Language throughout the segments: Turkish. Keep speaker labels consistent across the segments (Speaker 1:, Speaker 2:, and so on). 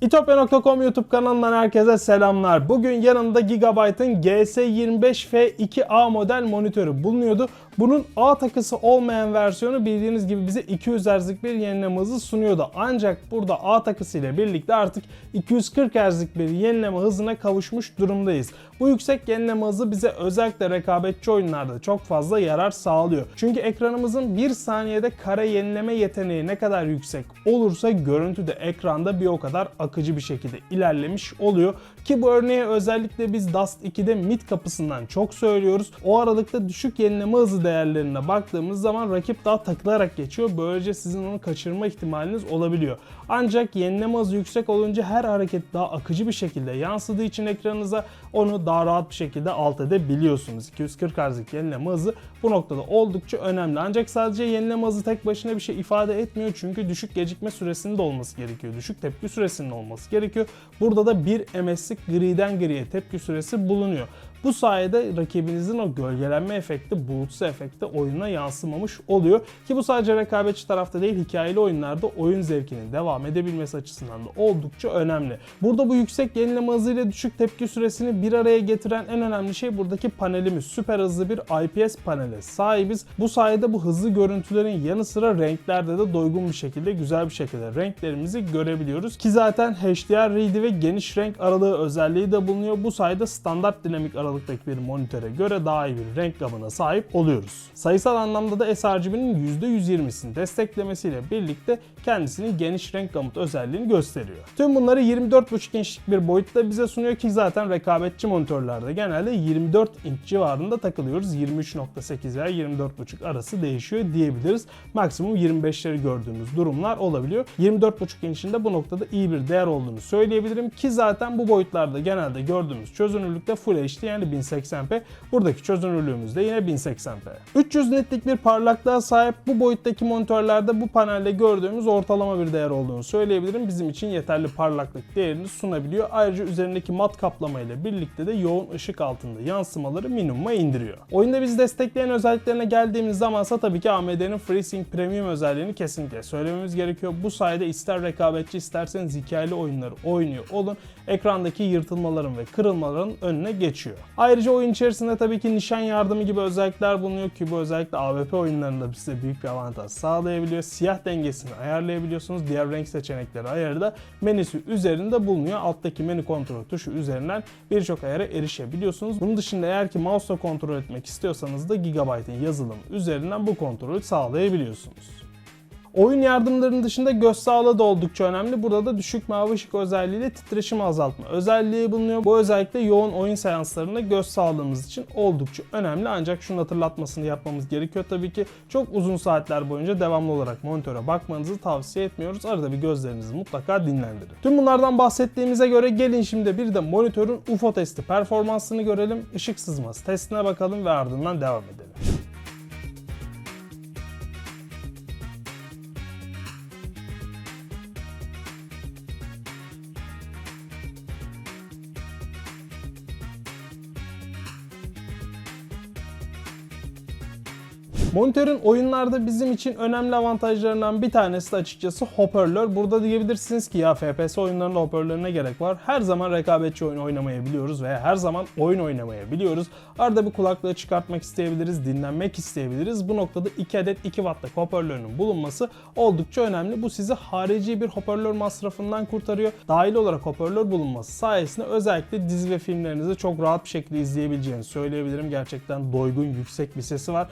Speaker 1: İtopya.com YouTube kanalından herkese selamlar. Bugün yanımda Gigabyte'ın GS25F2A model monitörü bulunuyordu. Bunun A takısı olmayan versiyonu bildiğiniz gibi bize 200 Hz'lik bir yenileme hızı sunuyordu. Ancak burada A takısı ile birlikte artık 240 Hz'lik bir yenileme hızına kavuşmuş durumdayız. Bu yüksek yenileme hızı bize özellikle rekabetçi oyunlarda çok fazla yarar sağlıyor. Çünkü ekranımızın 1 saniyede kare yenileme yeteneği ne kadar yüksek olursa görüntü de ekranda bir o kadar akıcı bir şekilde ilerlemiş oluyor. Ki bu örneği özellikle biz Dust 2'de mid kapısından çok söylüyoruz. O aralıkta düşük yenileme hızı değerlerine baktığımız zaman rakip daha takılarak geçiyor. Böylece sizin onu kaçırma ihtimaliniz olabiliyor. Ancak yenileme hızı yüksek olunca her hareket daha akıcı bir şekilde yansıdığı için ekranınıza onu daha rahat bir şekilde alt edebiliyorsunuz. 240 Hz'lik yenileme hızı bu noktada oldukça önemli. Ancak sadece yenileme hızı tek başına bir şey ifade etmiyor. Çünkü düşük gecikme süresinin de olması gerekiyor. Düşük tepki süresinin olması gerekiyor. Burada da 1 MS'lik griden griye tepki süresi bulunuyor. Bu sayede rakibinizin o gölgelenme efekti, bulutsu efekti oyuna yansımamış oluyor. Ki bu sadece rekabetçi tarafta değil, hikayeli oyunlarda oyun zevkinin devam edebilmesi açısından da oldukça önemli. Burada bu yüksek yenileme hızıyla düşük tepki süresini bir araya getiren en önemli şey buradaki panelimiz. Süper hızlı bir IPS panele sahibiz. Bu sayede bu hızlı görüntülerin yanı sıra renklerde de doygun bir şekilde, güzel bir şekilde renklerimizi görebiliyoruz. Ki zaten HDR read'i ve geniş renk aralığı özelliği de bulunuyor. Bu sayede standart dinamik aralıktaki bir monitöre göre daha iyi bir renk gamına sahip oluyoruz. Sayısal anlamda da sRGB'nin %120'sini desteklemesiyle birlikte kendisinin geniş renk gamut özelliğini gösteriyor. Tüm bunları 24.5 inçlik bir boyutta bize sunuyor ki zaten rekabetçi monitörlerde genelde 24 inç civarında takılıyoruz. 23.8 veya 24.5 arası değişiyor diyebiliriz. Maksimum 25'leri gördüğümüz durumlar olabiliyor. 24.5 inçinde bu noktada iyi bir değer olduğunu söyleyebilirim ki zaten bu boyutlarda genelde gördüğümüz çözünürlükte Full HD yani 1080p. Buradaki çözünürlüğümüz de yine 1080p. 300 netlik bir parlaklığa sahip bu boyuttaki monitörlerde bu panelde gördüğümüz ortalama bir değer olduğunu söyleyebilirim. Bizim için yeterli parlaklık değerini sunabiliyor. Ayrıca üzerindeki mat kaplama ile birlikte de yoğun ışık altında yansımaları minimuma indiriyor. Oyunda bizi destekleyen özelliklerine geldiğimiz zamansa tabii ki AMD'nin FreeSync Premium özelliğini kesinlikle söylememiz gerekiyor. Bu sayede ister rekabetçi isterseniz hikayeli oyunları oynuyor olun. Ekrandaki yırtılmaların ve kırılmaların önüne geçiyor. Ayrıca oyun içerisinde tabii ki nişan yardımı gibi özellikler bulunuyor ki bu özellikle AWP oyunlarında size büyük bir avantaj sağlayabiliyor. Siyah dengesini ayarlayabiliyorsunuz. Diğer renk seçenekleri ayarı da menüsü üzerinde bulunuyor. Alttaki menü kontrol tuşu üzerinden birçok ayara erişebiliyorsunuz. Bunun dışında eğer ki mouse'la kontrol etmek istiyorsanız da Gigabyte'in yazılımı üzerinden bu kontrolü sağlayabiliyorsunuz. Oyun yardımlarının dışında göz sağlığı da oldukça önemli. Burada da düşük mavi ışık özelliğiyle titreşim azaltma özelliği bulunuyor. Bu özellikle yoğun oyun seanslarında göz sağlığımız için oldukça önemli. Ancak şunun hatırlatmasını yapmamız gerekiyor. Tabii ki çok uzun saatler boyunca devamlı olarak monitöre bakmanızı tavsiye etmiyoruz. Arada bir gözlerinizi mutlaka dinlendirin. Tüm bunlardan bahsettiğimize göre gelin şimdi bir de monitörün UFO testi performansını görelim. Işık sızması testine bakalım ve ardından devam edelim. Monitörün oyunlarda bizim için önemli avantajlarından bir tanesi de açıkçası hoparlör. Burada diyebilirsiniz ki ya FPS oyunlarında hoparlörüne gerek var. Her zaman rekabetçi oyun oynamayabiliyoruz veya her zaman oyun oynamayabiliyoruz. Arada bir kulaklığı çıkartmak isteyebiliriz, dinlenmek isteyebiliriz. Bu noktada 2 adet 2 wattlık hoparlörünün bulunması oldukça önemli. Bu sizi harici bir hoparlör masrafından kurtarıyor. Dahil olarak hoparlör bulunması sayesinde özellikle dizi ve filmlerinizi çok rahat bir şekilde izleyebileceğinizi söyleyebilirim. Gerçekten doygun, yüksek bir sesi var.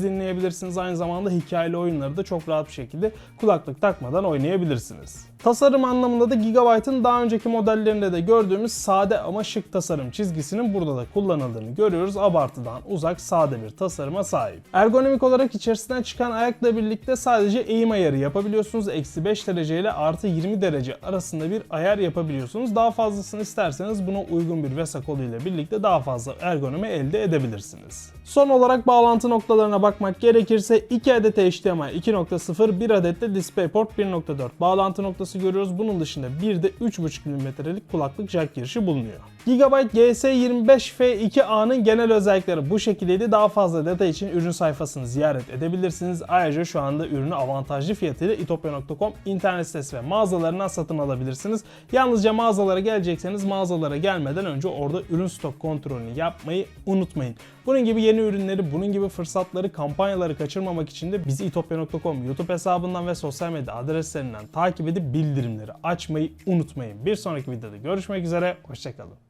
Speaker 1: Müziğinizi dinleyebilirsiniz. Aynı zamanda hikayeli oyunları da çok rahat bir şekilde kulaklık takmadan oynayabilirsiniz. Tasarım anlamında da Gigabyte'ın daha önceki modellerinde de gördüğümüz sade ama şık tasarım çizgisinin burada da kullanıldığını görüyoruz. Abartıdan uzak sade bir tasarıma sahip. Ergonomik olarak içerisinden çıkan ayakla birlikte sadece eğim ayarı yapabiliyorsunuz. Eksi 5 derece ile artı 20 derece arasında bir ayar yapabiliyorsunuz. Daha fazlasını isterseniz buna uygun bir VESA kodu ile birlikte daha fazla ergonomi elde edebilirsiniz. Son olarak bağlantı noktalarına bakmak gerekirse 2 adet HDMI 2.0, 1 adet de DisplayPort 1.4 bağlantı noktası görüyoruz. Bunun dışında bir de 3.5 mm'lik kulaklık jack girişi bulunuyor. Gigabyte GS25F2A'nın genel özellikleri bu şekildeydi. Daha fazla detay için ürün sayfasını ziyaret edebilirsiniz. Ayrıca şu anda ürünü avantajlı fiyatıyla itopya.com internet sitesi ve mağazalarından satın alabilirsiniz. Yalnızca mağazalara gelecekseniz mağazalara gelmeden önce orada ürün stok kontrolünü yapmayı unutmayın. Bunun gibi yeni ürünleri, bunun gibi fırsatları, kampanyaları kaçırmamak için de bizi itopya.com YouTube hesabından ve sosyal medya adreslerinden takip edip bildirimleri açmayı unutmayın. Bir sonraki videoda görüşmek üzere, hoşçakalın.